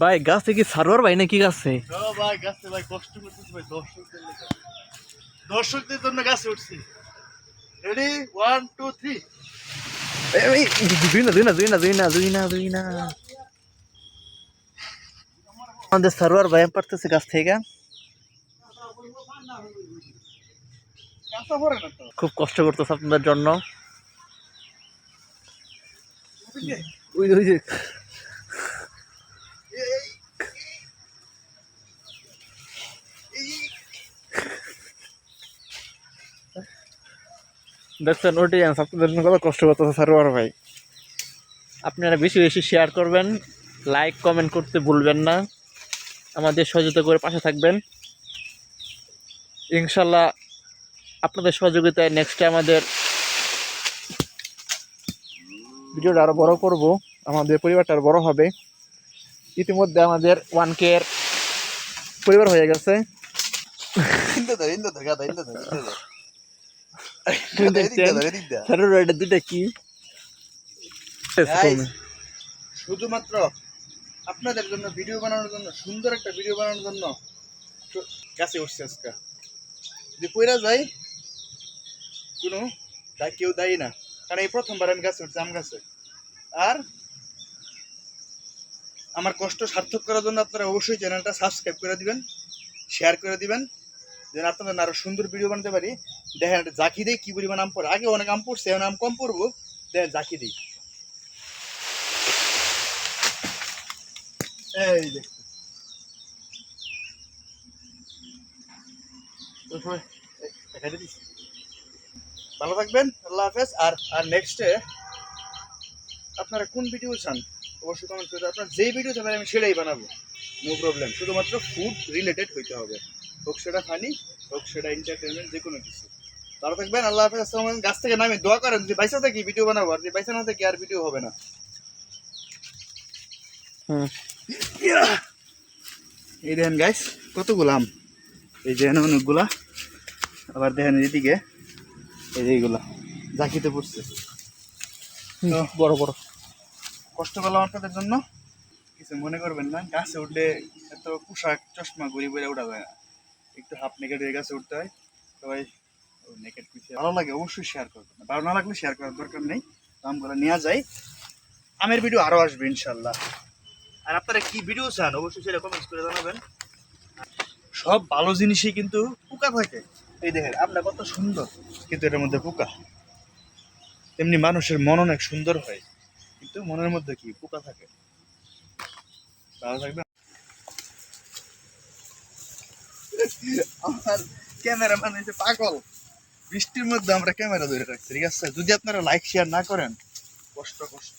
ভাই গাছে কি সারোয়ার ভাই নাকি গাছে? ও ভাই গাছে ভাই কষ্ট করতেছি ভাই দর্শকদের দর্শকদের জন্য গাছে উঠছি। রেডি ওয়ান টু থ্রি দুই না দুই না দুই না দুই না দুই না দুই না। আমাদের সারোয়ার ভাই পারতেছে গাছ থেকে। খুব কষ্ট করতেছে আপনাদের জন্য। ওই ওই যে। দেখছেন ওটাই আপনাদের জন্য কত কষ্ট করতেছে সারোয়ার ভাই। আপনারা বেশি বেশি শেয়ার করবেন লাইক কমেন্ট করতে ভুলবেন না। আমাদের সহযোগিতা করে পাশে থাকবেন। ইনশাল্লাহ আপনাদের সহযোগিতায় নেক্সটে আমাদের ভিডিওটা আরও বড় করব, আমাদের পরিবারটা আরও বড় হবে। ইতিমধ্যে আমাদের ওয়ান কে পরিবার হয়ে গেছে। এটা দুটা কি শুধুমাত্র আপনাদের জন্য ভিডিও বানানোর জন্য সুন্দর একটা ভিডিও বানানোর জন্য গাছে উঠছে আজকে। যদি যাই কোনো কেউ দায়ী না। কারণ এই প্রথমবার আমি গাছে উঠছি আম গাছে। আর আমার কষ্ট সার্থক করার জন্য আপনারা অবশ্যই চ্যানেলটা সাবস্ক্রাইব করে দিবেন শেয়ার করে দিবেন। যেন আপনাদের আরও সুন্দর ভিডিও বানাতে পারি। দেখেন একটা জাকি দিই, কি পরিমাণ আম পড়ে। আগে অনেক আম পড়ছে, এখন আম কম পড়ব। দেখেন, জাকি দিই। এই। ভালো থাকবেন, আল্লাহ হাফেজ। আর আর নেক্সটে আপনারা কোন ভিডিও চান, অবশ্যই কমেন্ট করে আপনার যেই ভিডিও চাবেন, আমি সেটাই বানাবো। নো প্রবলেম শুধুমাত্র ফুড রিলেটেড হইতে হবে। হোক সেটা ফানি হোক সেটা এন্টারটেনমেন্ট যে কোনো কিছু। ভালো থাকবেন আল্লাহ হাফেজ আসসালামু গাছ থেকে নামে দোয়া করেন যে পয়সা থাকি ভিডিও বানাবো আর যে পয়সা না থাকি আর ভিডিও হবে না। এই দেখেন গাইস কতগুলো আম। এই দেখেন অনেকগুলা। আবার দেখেন এদিকে এই যে এইগুলা জাকিতে পড়ছে। বড় বড়। কষ্ট করলাম আপনাদের জন্য। কিছু মনে করবেন না গাছে উঠলে এত পোশাক চশমা ঘুরি ঘুরে উঠা যায় না। একটু হাফ নেকেট হয়ে গেছে উঠতে হয়। সবাই নেকেট পিছিয়ে ভালো লাগে, অবশ্যই শেয়ার করবেন। ভালো না লাগলে শেয়ার করার দরকার নেই। আমগুলো নেওয়া যায় আমের ভিডিও আরও আসবে ইনশাল্লাহ আর আপনারা কি ভিডিও চান, অবশ্যই সেটা কমেন্টস করে জানাবেন। সব ভালো জিনিসই কিন্তু পোকা থাকে। এই দেখেন আপনার কত সুন্দর। কিন্তু এটার মধ্যে পোকা। তেমনি মানুষের মন অনেক সুন্দর হয়। কিন্তু মনের মধ্যে কি? পোকা থাকে। ভালো থাকবেন। আমার ক্যামেরাম্যান হয়েছে পাগল। বৃষ্টির মধ্যে আমরা ক্যামেরা ধরে রাখছি, ঠিক আছে? যদি আপনারা লাইক শেয়ার না করেন, কষ্ট কষ্ট।